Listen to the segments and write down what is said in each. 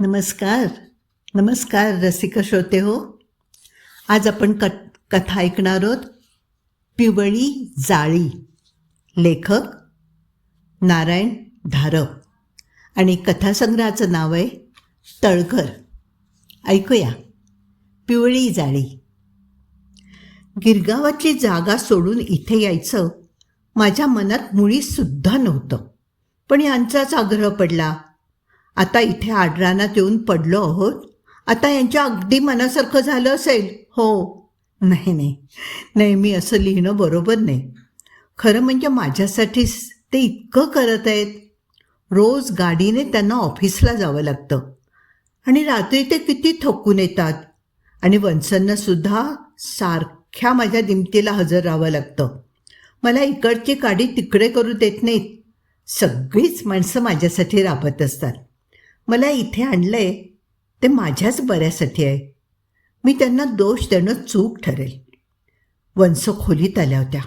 नमस्कार. नमस्कार रसिक श्रोते हो. आज आपण क कथा ऐकणार आहोत. पिवळी जाळी. लेखक नारायण धारव. आणि कथासंग्रहाचं नाव आहे तळकर ऐकूया. पिवळी जाळी. गिरगावातली जागा सोडून इथे यायचं माझ्या मनात मुळीसुद्धा नव्हतं. पण यांचाच आग्रह पडला. आता इथे आडरानात येऊन पडलो आहोत. आता यांच्या अगदी मनासारखं झालं असेल. हो. नाही नाही. नाही मी असं लिहिणं बरोबर नाही. खरं म्हणजे माझ्यासाठीच ते इतकं करत आहेत. रोज गाडीने त्यांना ऑफिसला जावं लागतं. आणि रात्री ते किती थकून येतात. आणि वंसांना सारख्या माझ्या दिमतीला हजर राहावं लागतं. मला इकडची गाडी तिकडे करू देत नाहीत. सगळीच माणसं माझ्यासाठी राबत असतात. मला इथे आणलंय ते माझ्याच बऱ्यासाठी आहे. मी त्यांना दोष देणं चूक ठरेल. वंस खोलीत आल्या होत्या.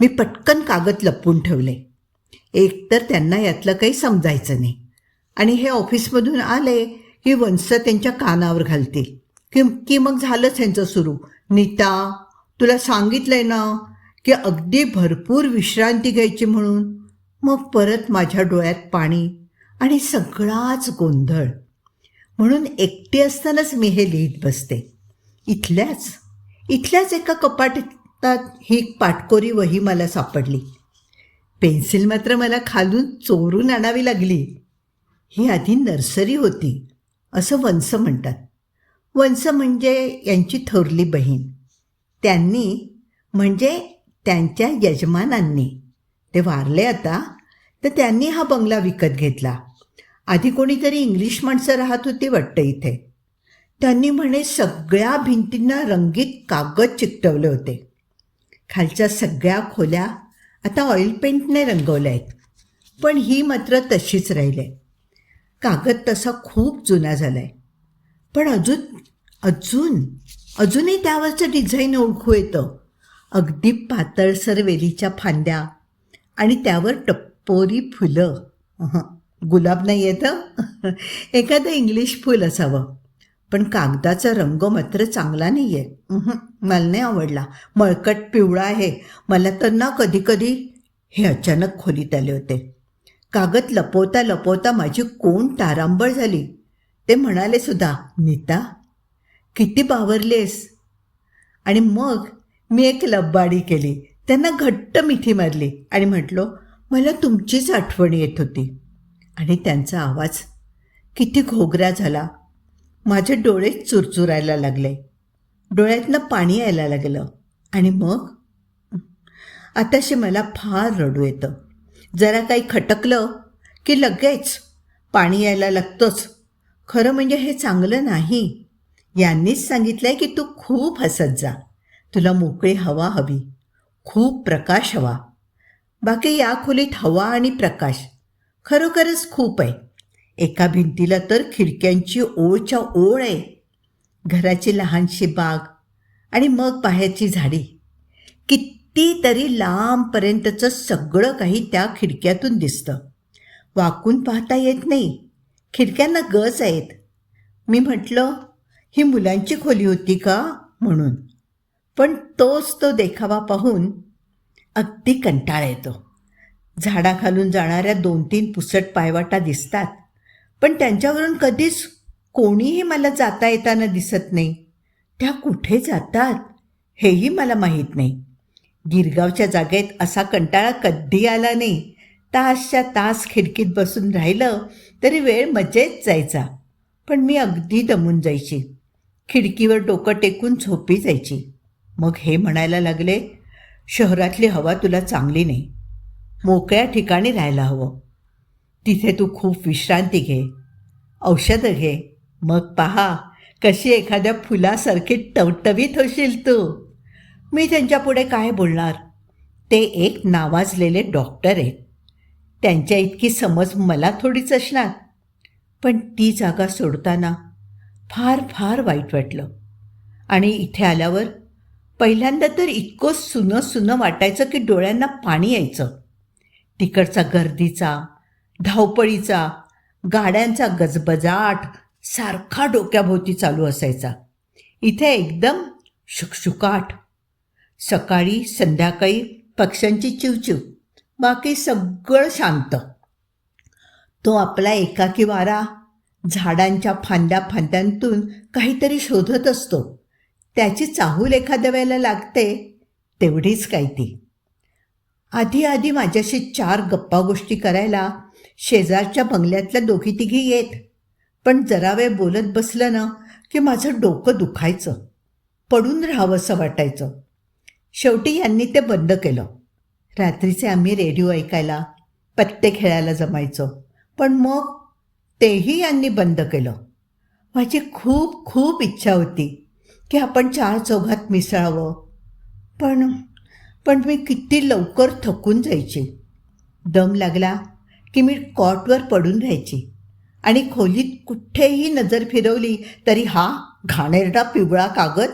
मी पटकन कागद लपवून ठेवले. एकतर त्यांना यातलं काही समजायचं नाही. आणि हे ऑफिसमधून आले की वंस त्यांच्या कानावर घालतील. की की मग झालंच त्यांचं सुरू. नीता तुला सांगितलंय ना की अगदी भरपूर विश्रांती घ्यायची म्हणून. मग परत माझ्या डोळ्यात पाणी आणि सगळाच गोंधळ. म्हणून एकटी असतानाच मी हे लिहित बसते. इथल्याच इथल्याच एका कपाटात ही पाटकोरी वही मला सापडली. पेन्सिल मात्र मला खालून चोरून आणावी लागली. ही आधी नर्सरी होती असं वंस म्हणतात. वंस म्हणजे यांची थोरली बहीण. त्यांनी म्हणजे त्यांच्या यजमानांनी. ते वारले आता तर त्यांनी हा बंगला विकत घेतला. आधी कोणीतरी इंग्लिश माणसं राहत होती वाटतं इथे. त्यांनी म्हणे सगळ्या भिंतींना रंगीत कागद चिकटवले होते. खालच्या सगळ्या खोल्या आता ऑइल पेंटने रंगवल्या आहेत. पण ही मात्र तशीच राहिले. कागद तसा खूप जुना झाला आहे पण अजून अजून अजूनही त्यावरचं डिझाईन ओळखू येतं. अगदी पातळसर वेलीच्या फांद्या आणि त्यावर टप्पोरी फुलं. गुलाब नाही येतं एखादं इंग्लिश फूल असावं. पण कागदाचा रंग मात्र चांगला नाही आहे मला नाही आवडला. मळकट पिवळा आहे. मला तर ना कधीकधी हे अचानक खोलीत आले होते. कागद लपवता लपवता माझी कोण तारांबळ झाली? ते म्हणाले सुद्धा नीता किती बावरलेस. आणि मग मी एक लब्बाडी केली. त्यांना घट्ट मिठी मारली आणि म्हटलो मला तुमचीच आठवण येत होती. आणि त्यांचा आवाज किती घोगरा झाला. माझे डोळे चुरचुरायला लागले. डोळ्यातनं पाणी यायला लागलं. आणि मग? आताशी मला फार रडू येतं. जरा काही खटकलं की लगेच पाणी यायला लागतंच. खरं म्हणजे हे चांगलं नाही. यांनीच सांगितलं आहे की तू खूप हसत जा. तुला मोकळी हवा हवी. खूप प्रकाश हवा. बाकी या खोलीत हवा आणि प्रकाश. खरोखरच खूप आहे. एका भिंतीला तर खिडक्यांची ओळच्या ओळ आहे. घराची लहानशी बाग आणि मग बाहेरची झाडी. कितीतरी लांबपर्यंतचं सगळं काही त्या खिडक्यातून दिसतं. वाकून पाहता येत नाही. खिडक्यांना गज आहेत. मी म्हटलं ही मुलांची खोली होती का? म्हणून. पण तोच तो देखावा पाहून अगदी कंटाळा येतो. झाडाखालून जाणाऱ्या दोन तीन पुसट पायवाटा दिसतात. पण त्यांच्यावरून कधीच कोणीही मला जाता येताना दिसत नाही. त्या कुठे जातात हेही मला माहीत नाही. गिरगावच्या जागेत असा कंटाळा कधी आला नाही. तासच्या तास खिडकीत बसून राहिलं तरी वेळ मजेत जायचा. पण मी अगदी दमून जायची. खिडकीवर डोकं टेकून झोपी जायची. मग हे म्हणायला लागले शहरातली हवा तुला चांगली नाही. मोकळ्या ठिकाणी राहायला हवं. तिथे तू खूप विश्रांती घे. औषधं घे. मग पहा कशी एखाद्या फुलासारखी टवटवीत होशील तू. मी त्यांच्यापुढे काय बोलणार? ते एक नावाजलेले डॉक्टर आहेत. त्यांच्या इतकी समज मला थोडीच असणार. पण ती जागा सोडताना फार फार वाईट वाटलं. आणि इथे आल्यावर पहिल्यांदा तर इतकं सुनं सुनं वाटायचं की डोळ्यांना पाणी यायचं. तिकडचा गर्दीचा धावपळीचा गाड्यांचा गजबजाट सारखा डोक्याभोवती चालू असायचा. इथे एकदम शुकशुकाट. सकाळी संध्याकाळी पक्ष्यांची चिवचिव. बाकी सगळं शांत. तो आपला एकाकी वारा झाडांच्या फांद्या फांद्यांतून काहीतरी शोधत असतो. त्याची चाहूल एखाद्या वेळेला लागते तेवढीच काय ती. आधी आधी माझ्याशी चार गप्पा गोष्टी करायला शेजारच्या बंगल्यातल्या दोघी तिघी येत. पण जरा वेळ बोलत बसलं ना की माझं डोकं दुखायचं. पडून राहावंसं वाटायचं. शेवटी यांनी ते बंद केलं. रात्रीचे आम्ही रेडिओ ऐकायला पत्ते खेळायला जमायचो. पण मग तेही यांनी बंद केलं. माझी खूप खूप इच्छा होती की आपण चार चौघात मिसळावं. पण पण मी किती लवकर थकून जायची. दम लागला की मी कॉटवर पडून राहायची. आणि खोलीत कुठेही नजर फिरवली तरी हा घाणेरडा पिवळा कागद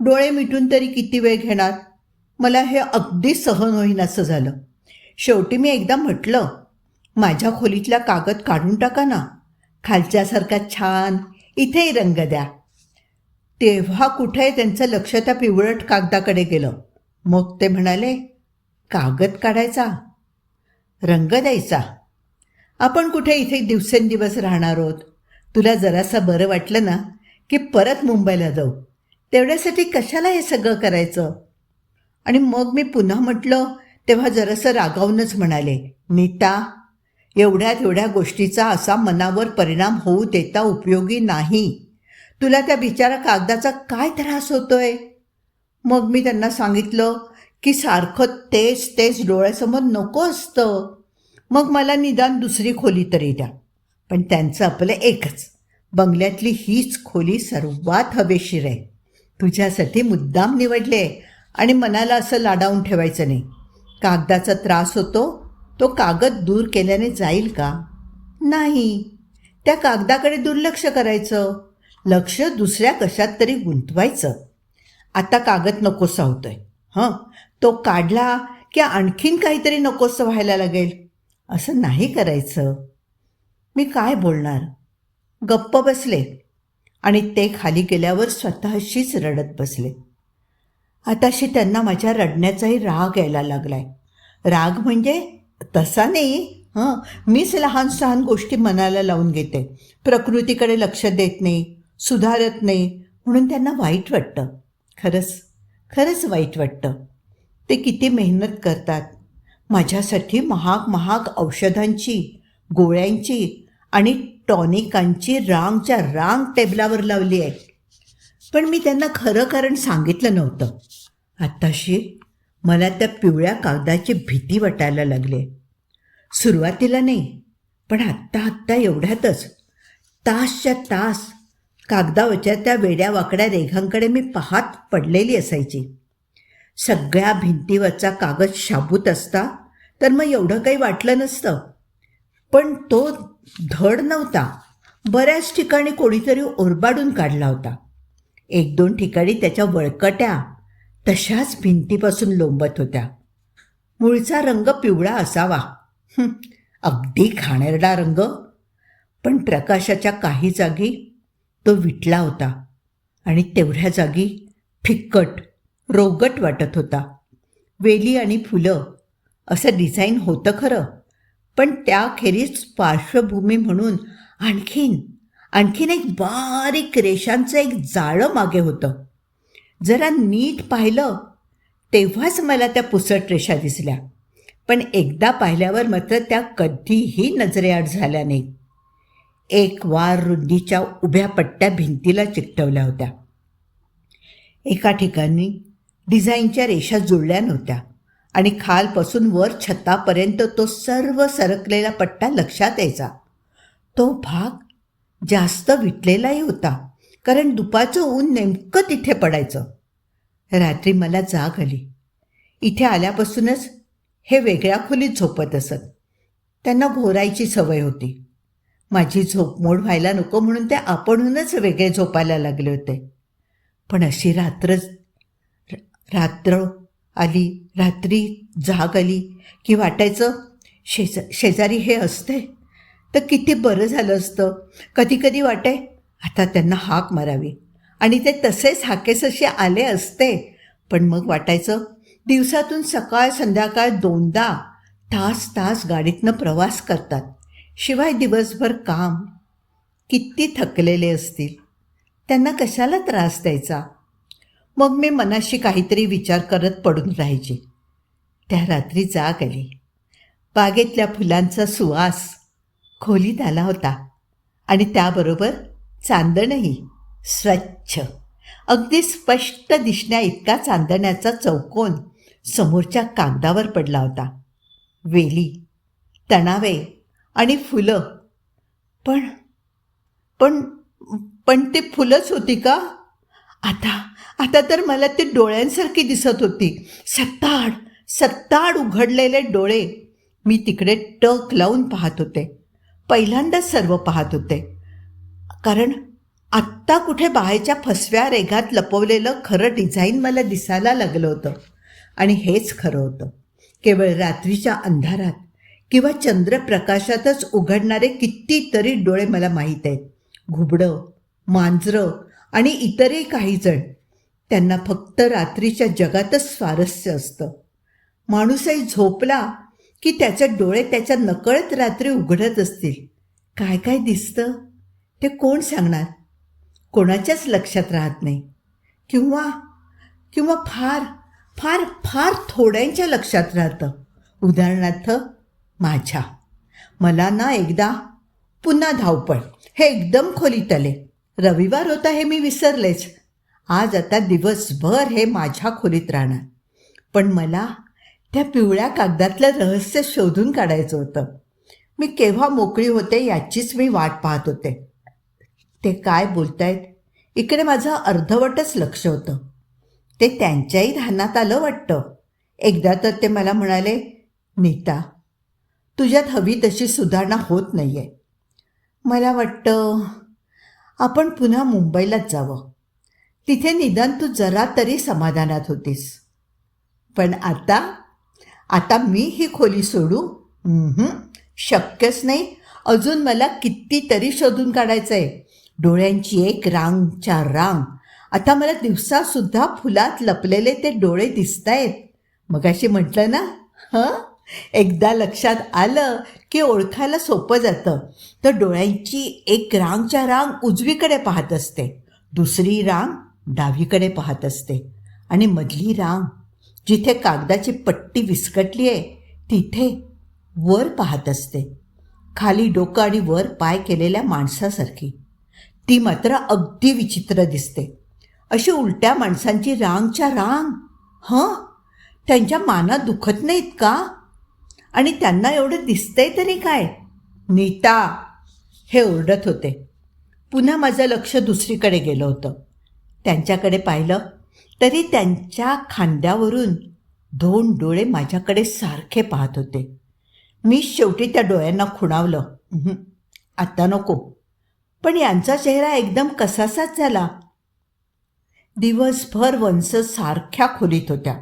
डोळे मिटून तरी किती वेळ घेणार? मला हे अगदी सहन होईन असं झालं. शेवटी मी एकदा म्हटलं माझ्या खोलीतला कागद काढून टाका ना. खालच्यासारखा छान इथेही रंग द्या. तेव्हा कुठे त्यांचं लक्ष त्या पिवळट कागदाकडे गेलं. मग ते म्हणाले कागद काढायचा रंग द्यायचा. आपण कुठे इथे दिवसेंदिवस राहणार आहोत? तुला जरासं बरं वाटलं ना की परत मुंबईला जाऊ? तेवढ्यासाठी कशाला हे सगळं करायचं? आणि मग मी पुन्हा म्हटलं तेव्हा जरासं रागावूनच म्हणाले नीता एवढ्या तेवढ्या गोष्टीचा असा मनावर परिणाम होऊ देता उपयोगी नाही. तुला त्या बिचारा कागदाचा काय त्रास होतोय? मग मी त्यांना सांगितलं की सारखं तेच तेच डोळ्यासमोर नको असतं. मग मला निदान दुसरी खोली तरी द्या. पण त्यांचं आपलं एकच. बंगल्यातली हीच खोली सर्वात हवेशीर आहे. तुझ्यासाठी मुद्दाम निवडले आणि मनाला असं लाडावून ठेवायचं नाही. कागदाचा त्रास होतो तो कागद दूर केल्याने जाईल का? नाही. त्या कागदाकडे दुर्लक्ष करायचं. लक्ष दुसऱ्या कशात तरी गुंतवायचं. आता कागद नकोसा होतोय. हं? तो काढला की आणखीन काहीतरी नकोसं व्हायला लागेल? असं नाही करायचं. मी काय बोलणार? गप्प बसले. आणि ते खाली गेल्यावर स्वतःशीच रडत बसले. आताशी त्यांना माझ्या रडण्याचाही राग यायला लागलाय. राग म्हणजे तसा नाही हं? मीच लहान सहान गोष्टी मनाला लावून घेते. प्रकृतीकडे लक्ष देत नाही सुधारत नाही म्हणून त्यांना वाईट वाटतं. खरंच खरंच वाईट वाटतं. ते किती मेहनत करतात. माझ्यासाठी महाग महाग औषधांची गोळ्यांची आणि टॉनिकांची रांगच्या रांग टेबलावर लावली आहे पण मी त्यांना खरं कारण सांगितलं नव्हतं. आत्ताशी मला त्या पिवळ्या कागदाची भीती वाटायला लागली. सुरुवातीला नाही पण आत्ता आत्ता एवढ्यातच तासच्या तास कागदावरच्या त्या वेड्या वाकड्या रेघांकडे मी पाहत पडलेली असायची. सगळ्या भिंतीवरचा कागद शाबूत असता तर मग एवढं काही वाटलं नसतं. पण तो धड नव्हता. बऱ्याच ठिकाणी कोणीतरी ओरबाडून काढला होता. एक दोन ठिकाणी त्याच्या वळकट्या तशाच भिंतीपासून लोंबत होत्या. मूळचा रंग पिवळा असावा. अगदी खाणेरडा रंग. पण प्रकाशाच्या काही जागी तो विटला होता आणि तेवढ्या जागी फिक्कट रोगट वाटत होता. वेली आणि फुलं असं डिझाईन होतं खरं पण त्याखेरीज पार्श्वभूमी म्हणून आणखीन आणखीन एक बारीक रेषांचं एक जाळं मागे होतं. जरा नीट पाहिलं तेव्हाच मला त्या पुसट रेषा दिसल्या. पण एकदा पाहिल्यावर मात्र त्या कधीही नजरेआड झाल्या नाही एक वार रुंदीच्या उभ्या पट्ट्या भिंतीला चिकटवल्या होत्या. एका ठिकाणी डिझाईनच्या रेषा जुळल्या नव्हत्या आणि खालपासून वर छतापर्यंत तो सर्व सरकलेला पट्टा लक्षात यायचा. तो भाग जास्त विटलेलाही होता कारण दुपारचं ऊन नेमकं तिथे पडायचं. रात्री मला जाग आली. इथे आल्यापासूनच हे वेगळ्या खोलीत झोपत असत. त्यांना घोरायची सवय होती. माझी झोपमोड व्हायला नको म्हणून ते आपणहूनच वेगळे झोपायला लागले होते. पण अशी रात्र रात्र आली रात्री जाग आली की वाटायचं शेजा शेजारी हे असते. तर किती बरं झालं असतं. कधी कधी वाटे आता त्यांना हाक मारावी. आणि ते तसेच हाकेसशी आले असते. पण मग वाटायचं दिवसातून सकाळ संध्याकाळ दोनदा तास तास गाडीतनं प्रवास करतात. शिवाय दिवसभर काम किती थकलेले असतील? त्यांना कशाला त्रास द्यायचा? मग मी मनाशी काहीतरी विचार करत पडून राहायचे. त्या रात्री जाग आली. बागेतल्या फुलांचा सुवास खोलीत आला होता आणि त्याबरोबर चांदणही स्वच्छ. अगदी स्पष्ट दिसण्या इतका चांदण्याचा चौकोन समोरच्या कागदावर पडला होता. वेली तणावे आणि फुलं. पण पण पण ते फुलंच होती का? आता आता तर मला ते डोळ्यांसारखी दिसत होती. सत्ताड सत्ताड उघडलेले डोळे मी तिकडे टक लावून पाहत होते. पहिल्यांदाच सर्व पाहत होते. कारण आत्ता कुठे बाहेरच्या फसव्या रेघात लपवलेलं खरं डिझाईन मला दिसायला लागलं होतं. आणि हेच खरं होतं. केवळ रात्रीच्या अंधारात. किंवा चंद्रप्रकाशातच उघडणारे कितीतरी डोळे मला माहीत आहेत. घुबडं मांजरं आणि इतरही काही जण. त्यांना फक्त रात्रीच्या जगातच स्वारस्य असतं. माणूसही झोपला की त्याचे डोळे त्याच्या नकळत रात्री उघडत असतील. काय काय दिसतं? ते कोण सांगणार? कोणाच्याच लक्षात राहत नाही. किंवा किंवा फार फार फार थोड्यांच्या लक्षात राहतं. उदाहरणार्थ माझ्या. मला ना एकदा पुन्हा धावपळ. हे एकदम खोलीत आले रविवार होता हे मी विसरलेच. आज आता दिवसभर हे माझ्या खोलीत राहणार. पण मला त्या पिवळ्या कागदातलं रहस्य शोधून काढायचं होतं. मी केव्हा मोकळी होते याचीच मी वाट पाहत होते. ते काय बोलतायत? इकडे माझं अर्धवटच लक्ष होतं. ते त्यांच्याही ध्यानात आलं वाटतं. एकदा तर ते मला म्हणाले नीता तुझ्यात हवी तशी सुधारणा होत नाही आहे मला वाटतं आपण पुन्हा मुंबईलाच जावं. तिथे निदान तू जरा तरी समाधानात होतीस. पण आता आता मी ही खोली सोडू? शक्यच नाही. अजून मला कितीतरी शोधून काढायचं आहे डोळ्यांची एक रांग चार रांग. आता मला दिवसासुद्धा फुलात लपलेले ते डोळे दिसत आहेत मगाशी म्हटलं ना हं? एकदा लक्षात आलं की ओळखायला सोपं जातं. तर डोळ्यांची एक रांगच्या रांग उजवीकडे पाहत असते. दुसरी रांग डावीकडे पाहत असते. आणि मधली रांग जिथे कागदाची पट्टी विस्कटली आहे तिथे वर पाहत असते. खाली डोकं आणि वर पाय केलेल्या माणसासारखी. ती मात्र अगदी विचित्र दिसते. अशी उलट्या माणसांची रांगच्या रांग हं? त्यांच्या मानात दुखत नाहीत का? आणि त्यांना एवढं दिसतंय तरी काय? नीता हे ओरडत होते. पुन्हा माझं लक्ष दुसरीकडे गेलं होतं. त्यांच्याकडे पाहिलं तरी त्यांच्या खांद्यावरून दोन डोळे माझ्याकडे सारखे पाहत होते. मी शेवटी त्या डोळ्यांना खुणावलं. आत्ता नको. पण यांचा चेहरा एकदम कसासाच झाला. दिवसभर वंस सारख्या खोलीत होत्या.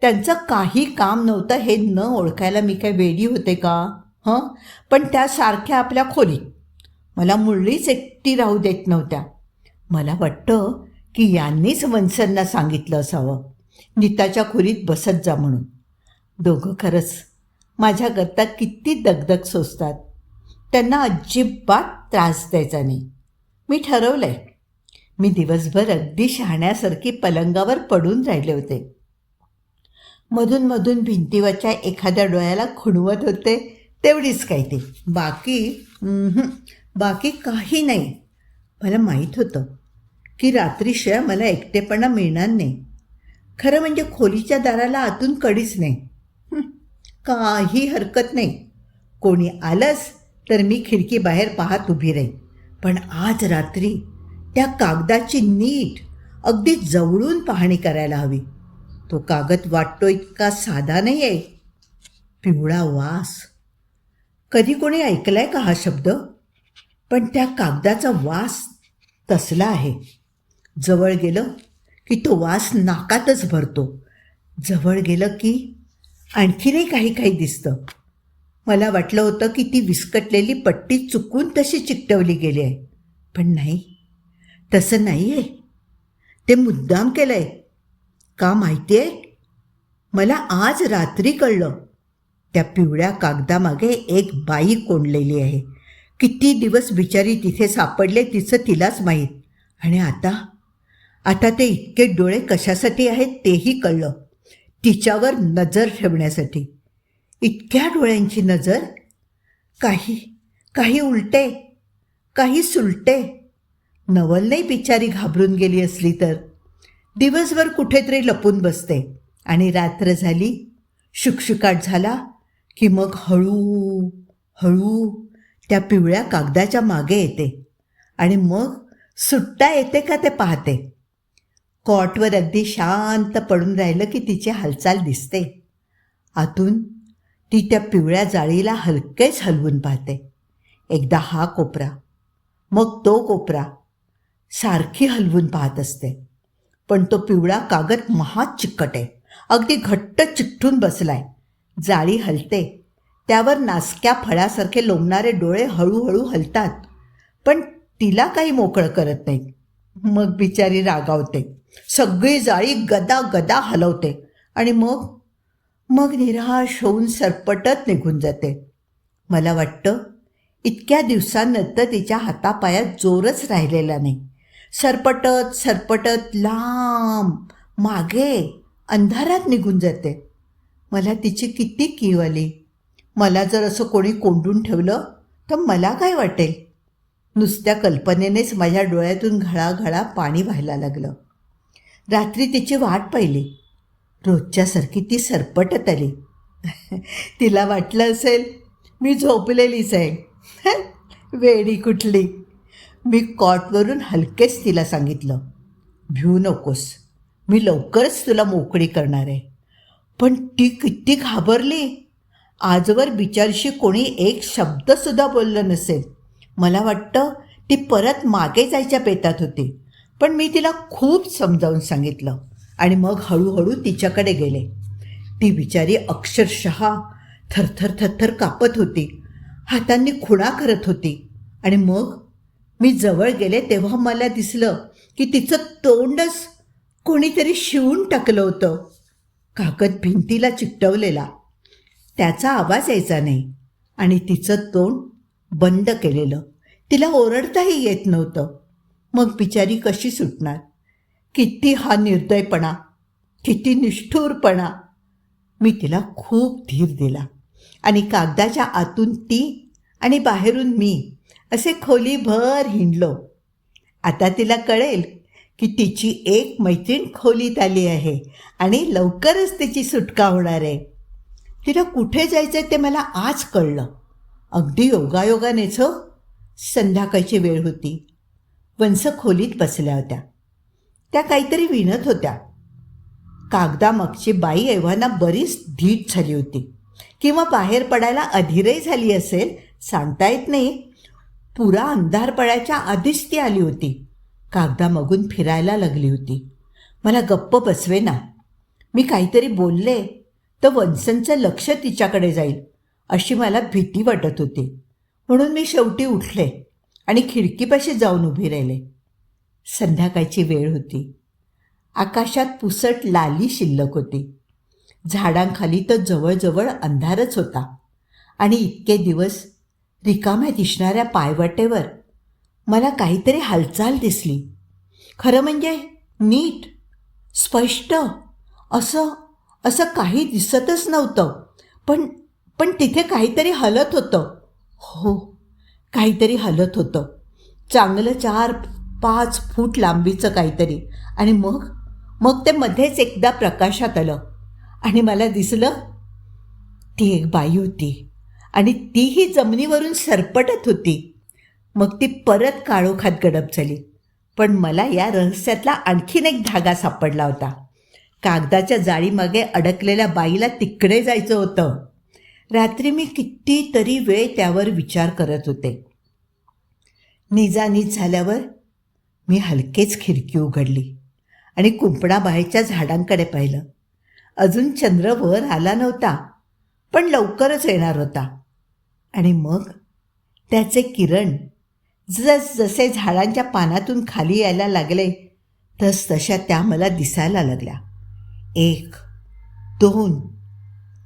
त्यांचं काही काम नव्हतं हे न ओळखायला मी काय वेडी होते का? हं? पण त्यासारख्या आपल्या खोलीत. मला मुरळीच एकटी राहू देत नव्हत्या. मला वाटतं की यांनीच वंसांना सांगितलं असावं. नीताच्या खोलीत बसत जा म्हणून. दोघं खरंच माझ्याकरता किती दगदग सोसतात. त्यांना अजिबात त्रास द्यायचा नाही. मी ठरवलं आहे मी दिवसभर अगदी शहाण्यासारखी पलंगावर पडून राहिले होते. मधून मधून भिंतीवरच्या एखाद्या डोळ्याला खुणवत होते तेवढीच काय ती. बाकी बाकी काही नाही. मला माहीत होतं की रात्रीशिवाय मला एकटेपणा मिळणार नाही. खरं म्हणजे खोलीच्या दाराला आतून कडीच नाही. काही हरकत नाही. कोणी आलंच तर मी खिडकीबाहेर पाहत उभी राहीन. पण आज रात्री त्या कागदाची नीट अगदी जवळून पाहणी करायला हवी. तो कागद वाटतो इतका साधा नाही आहे पिवळा वास. कधी कोणी ऐकलाय का हा शब्द? पण त्या कागदाचा वास तसला आहे. जवळ गेलं की तो वास नाकातच भरतो. जवळ गेलं की आणखीनही काही काही दिसतं. मला वाटलं होतं की ती विस्कटलेली पट्टी चुकून तशी चिकटवली गेली आहे. पण नाही. तसं नाही आहे ते मुद्दाम केलं आहे का माहिती आहे मला आज रात्री कळलं. त्या पिवळ्या कागदामागे एक बाई कोंडलेली आहे. किती दिवस बिचारी तिथे सापडले तिचं तिलाच माहीत. आणि आता? आता ते इतके डोळे कशासाठी आहेत तेही कळलं. तिच्यावर नजर ठेवण्यासाठी. इतक्या डोळ्यांची नजर? काही काही उलटे काही सुलटे. नवल नाही बिचारी घाबरून गेली असली तर? दिवसभर कुठेतरी लपून बसते. आणि रात्र झाली शुकशुकाट झाला की मग हळू हळू त्या पिवळ्या कागदाच्या मागे येते. आणि मग सुट्टा येते का ते पाहते. कॉटवर अगदी शांत पडून राहिलं की तिची हालचाल दिसते. आतून ती त्या पिवळ्या जाळीला हलकेच हलवून पाहते. एकदा हा कोपरा मग तो कोपरा सारखी हलवून पाहत असते. पण तो पिवळा कागद महा चिकट आहे. अगदी घट्ट चिकटून बसलाय. जाळी हलते. त्यावर नासक्या फळासारखे लोंबणारे डोळे हळूहळू हलतात. पण तिला काही मोकळं करत नाही. मग बिचारी रागावते. सगळी जाळी गदा गदा हलवते. आणि मग मग निराश होऊन सरपटत निघून जाते. मला वाटतं इतक्या दिवसांनंतर तिच्या हातापायात जोरच राहिलेला नाही. सरपटत सरपटत लांब मागे अंधारात निघून जाते. मला तिची किती कीव आली. मला जर असं कोणी कोंडून ठेवलं तर मला काय वाटेल? नुसत्या कल्पनेनेच माझ्या डोळ्यातून घळाघळा पाणी व्हायला लागलं. रात्री तिची वाट पाहिली. रोजच्यासारखी ती सरपटत आली. तिला वाटलं असेल मी झोपलेलीच आहे. वेडी कुठली. मी कॉटवरून हलकेच तिला सांगितलं भिऊ नकोस मी लवकरच तुला मोकळी करणार आहे. पण ती किती घाबरली? आजवर बिचारशी कोणी एक शब्दसुद्धा बोललं नसेल. मला वाटतं ती परत मागे जायच्या पेतात होती. पण मी तिला खूप समजावून सांगितलं आणि मग हळूहळू तिच्याकडे गेले. ती बिचारी अक्षरशः थरथर थरथर कापत होती. हातांनी खुणा करत होती आणि मग मी जवळ गेले तेव्हा मला दिसलं की तिचं तोंडच कोणीतरी शिवून टाकलं होतं. कागद भिंतीला चिकटवलेला. त्याचा आवाज यायचा नाही आणि तिचं तोंड बंद केलेलं. तिला ओरडताही येत नव्हतं. मग बिचारी कशी सुटणार? किती हा निर्दयपणा किती निष्ठुरपणा. मी तिला खूप धीर दिला आणि कागदाच्या आतून ती आणि बाहेरून मी असे खोलीभर हिंडलो. आता तिला कळेल की तिची एक मैत्रीण खोलीत आली आहे आणि लवकरच तिची सुटका होणार आहे. तिला कुठे जायचं ते मला आज कळलं. अगदी योगायोगानेच हो. संध्याकाळची वेळ होती. वंस खोलीत बसल्या होत्या. त्या काहीतरी विणत होत्या. कागदामागची बाई एव्हाना बरीच धीट झाली होती. किंवा बाहेर पडायला अधिरही झाली असेल सांगता येत नाही. पुरा अंधार पडायच्या आधीच ती आली होती. कागदामागून फिरायला लागली होती. मला गप्प बसवे ना मी काहीतरी बोलले तर वंसनचं लक्ष तिच्याकडे जाईल अशी मला भीती वाटत होती. म्हणून मी शेवटी उठले आणि खिडकीपाशी जाऊन उभी राहिले. संध्याकाळची वेळ होती. आकाशात पुसट लाली शिल्लक होती. झाडांखाली तर जवळजवळ अंधारच होता. आणि इतके दिवस रिकाम्या दिसणाऱ्या पायवाटेवर मला काहीतरी हालचाल दिसली. खरं म्हणजे नीट स्पष्ट असं असं काही दिसतच नव्हतं. पण पण तिथे काहीतरी हलत होतं. हो काहीतरी हलत होतं. चांगलं चार पाच फूट लांबीचं काहीतरी. आणि मग मग ते मध्येच एकदा प्रकाशात आलं. आणि मला दिसलं ती एक बाई होती. आणि तीही जमिनीवरून सरपटत होती. मग ती परत काळोखात गडप झाली. पण मला या रहस्यातला आणखीन एक धागा सापडला होता. कागदाच्या जाळीमागे अडकलेल्या बाईला तिकडे जायचं होतं. रात्री मी कितीतरी वेळ त्यावर विचार करत होते. निजानीज झाल्यावर मी हलकेच खिडकी उघडली आणि कुंपणाबाहेरच्या झाडांकडे पाहिलं. अजून चंद्र वर आला नव्हता पण लवकरच येणार होता. आणि मग त्याचे किरण जस जसे झाडांच्या पानातून खाली यायला लागले तस तशा त्या मला दिसायला लागल्या. एक दोन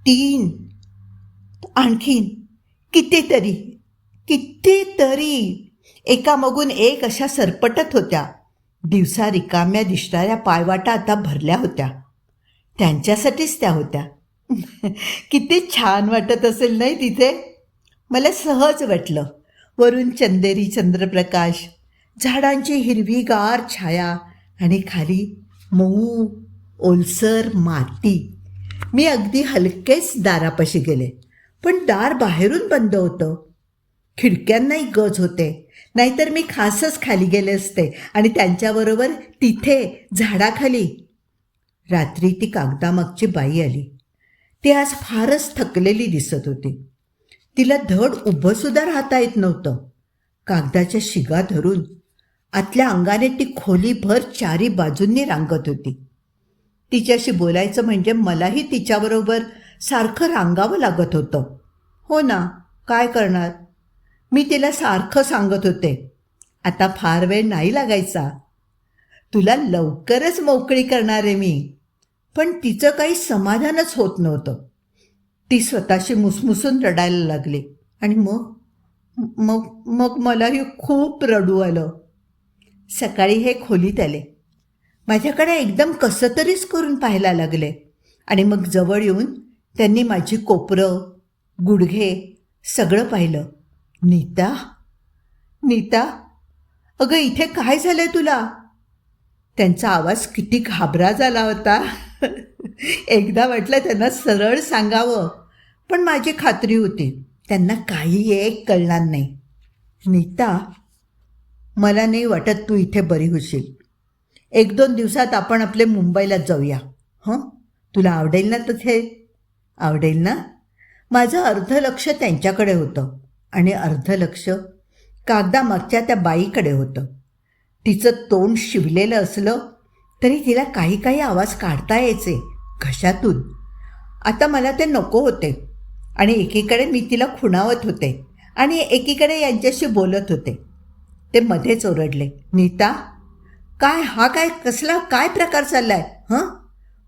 तीन आणखीन कितीतरी कितीतरी. एकामागून एक अशा सरपटत होत्या. दिवसा रिकाम्या दिसणाऱ्या पायवाटा आता भरल्या होत्या. त्यांच्यासाठीच त्या होत्या. किती छान वाटत असेल नाही तिथे? मला सहज वाटलं. वरून चंदेरी चंद्रप्रकाश झाडांची हिरवीगार छाया आणि खाली मऊ ओलसर माती. मी अगदी हलकेच दारापाशी गेले पण दार बाहेरून बंद होतं. खिडक्यांनाही गज होते नाहीतर मी खासच खाली गेले असते आणि त्यांच्याबरोबर तिथे झाडाखाली. रात्री ती कागदामागची बाई आली. ती आज फारच थकलेली दिसत होती. तिला धड उभंसुद्धा राहता येत नव्हतं. कागदाच्या शिगा धरून आतल्या अंगाने ती खोलीभर चारी बाजूंनी रांगत होती. तिच्याशी बोलायचं म्हणजे मलाही तिच्याबरोबर सारखं रांगावं लागत होतं. हो ना काय करणार? मी तिला सारखं सांगत होते. आता फार वेळ नाही लागायचा. तुला लवकरच मोकळी करणार आहे मी. पण तिचं काही समाधानच होत नव्हतं. ती स्वतःशी मुसमुसून रडायला लागली. आणि मग मग मग मलाही खूप रडू आलं. सकाळी हे खोलीत आले. माझ्याकडे एकदम कसं तरीच करून पाहायला लागले. आणि मग जवळ येऊन त्यांनी माझी कोपरं गुडघे सगळं पाहिलं. नीता नीता अगं इथे काय झालंय तुला? त्यांचा आवाज किती घाबरा झाला होता. एकदा वाटलं त्यांना सरळ सांगावं. पण माझी खात्री होती. त्यांना काही एक कळणार नाही. नीता मला नाही वाटत तू इथे बरी होशील. एक दोन दिवसात आपण आपले मुंबईला जाऊया. हं? तुला आवडेल ना तिथे? आवडेल ना? माझं अर्ध लक्ष त्यांच्याकडे होतं आणि अर्ध लक्ष कागदामागच्या त्या बाईकडे होतं. तिचं तोंड शिवलेलं असलं तरी तिला काही काही आवाज काढता यायचे घशातून. आता मला ते नको होते. आणि एकीकडे मी तिला खुणावत होते आणि एकीकडे यांच्याशी बोलत होते. ते मध्येच ओरडले नीता काय हा काय कसला काय प्रकार चालला आहे हं?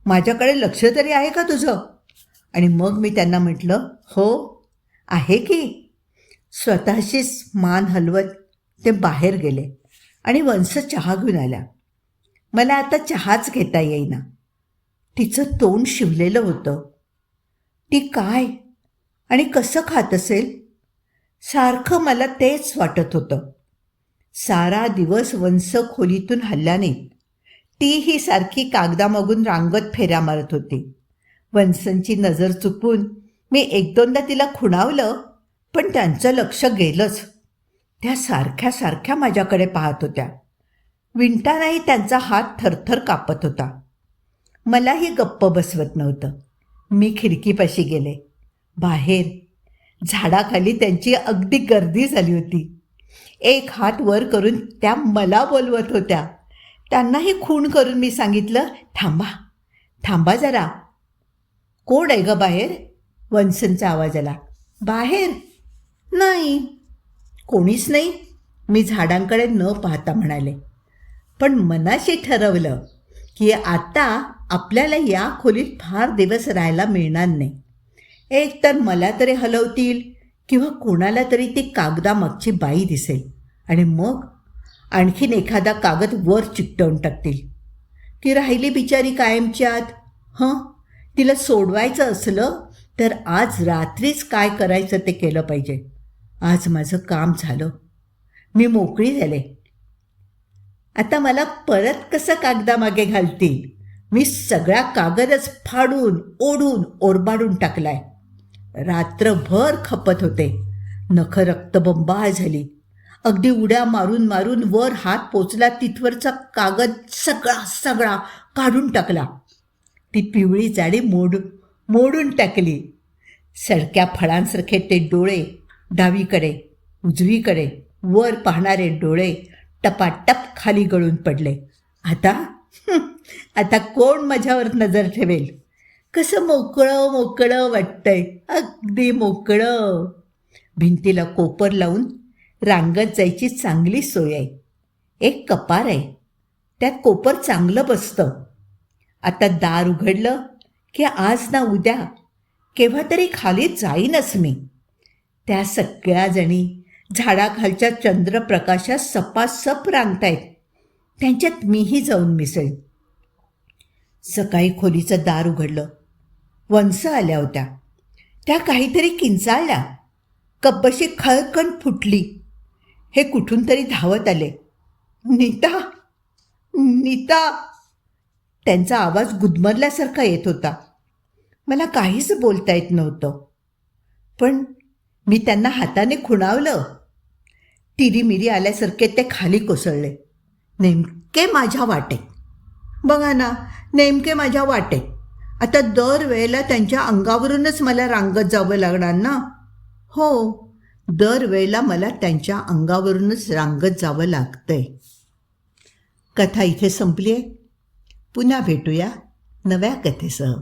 माझ्याकडे लक्ष तरी आहे का तुझं? आणि मग मी त्यांना म्हटलं हो आहे की. स्वतःशीच मान हलवत ते बाहेर गेले आणि वंस चहा घेऊन आल्या. मला आता चहाच घेता येईना. तिचं तोंड शिवलेलं होतं. ती काय? आणि कसं खात असेल? सारखं मला तेच वाटत होतं. सारा दिवस वंस खोलीतून हल्ला ती ही सारखी कागदामागून रांगत फेऱ्या मारत होती. वंसांची नजर चुकून मी एक दोनदा तिला खुणावलं पण त्यांचं लक्ष गेलंच. त्या सारख्या सारख्या माझ्याकडे पाहत होत्या. विंटानाही त्यांचा हात थरथर कापत होता. मलाही गप्प बसवत नव्हतं. मी खिडकीपाशी गेले. बाहेर. झाडाखाली त्यांची अगदी गर्दी झाली होती. एक हात वर करून त्या मला बोलवत होत्या. त्यांनाही खूण करून मी सांगितलं थांबा थांबा जरा. कोण आहे ग बाहेर? वनसनचा आवाज आला. बाहेर. नाही. कोणीच नाही. मी झाडांकडे न पाहता म्हणाले. पण मनाशी ठरवलं की आता आपल्याला या खोलीत फार दिवस राहायला मिळणार नाही. एक तर मला तरी हलवतील किंवा कोणाला तरी ती कागदामागची बाई दिसेल. आणि मग आणखीन एखादा कागद वर चिकटवून टाकतील. की राहिली बिचारी कायमच्यात. आत हं? तिला सोडवायचं असलं तर आज रात्रीच काय करायचं ते केलं पाहिजे. आज माझं काम झालं. मी मोकळी झाले. आता मला परत कसं कागदामागे घालतील? मी सगळा कागदच फाडून ओढून ओरबाडून टाकलाय. रात्रभर खपत होते. नख रक्तबंबाळ झाली. अगदी उड्या मारून मारून वर हात पोचला तिथवरचा कागद सगळा सगळा काढून टाकला. ती पिवळी जाडी मोड मोडून टाकली. सडक्या फळांसारखे ते डोळे डावीकडे उजवीकडे वर पाहणारे डोळे टपाटप खाली गळून पडले. आता? आता कोण माझ्यावर नजर ठेवेल? कसं मोकळं मोकळं वाटतंय. अगदी मोकळं. भिंतीला कोपर लावून रांगत जायची चांगली सोय आहे. एक कपार आहे. त्यात कोपर चांगलं बसतं. आता दार उघडलं की आज ना उद्या. केव्हा तरी खाली जाईनच मी. त्या सगळ्या जणी झाडाखालच्या चंद्रप्रकाशात सपासप रांगतायत. त्यांच्यात मीही जाऊन मिसळीन. सकाळी खोलीचं दार उघडलं. वंस आल्या होत्या. त्या काहीतरी किंचाळल्या. कपशी खळकण फुटली. हे कुठून तरी धावत आले. नीता नीता. त्यांचा आवाज गुदमरल्यासारखा येत होता. मला काहीच बोलता येत नव्हतं. पण मी त्यांना हाताने खुणावलं. तिरीमिरी आल्यासारखे ते खाली कोसळले. नेमके माझ्या वाटेत. बघा ना नेमके माझ्या वाटेत. आता दरवेळेला त्यांच्या अंगावरूनच मला रांगत जावं लागणार ना? हो दरवेळेला मला त्यांच्या अंगावरूनच रांगत जावं लागतंय. कथा इथे संपली आहे पुन्हा भेटूया नव्या कथेसह.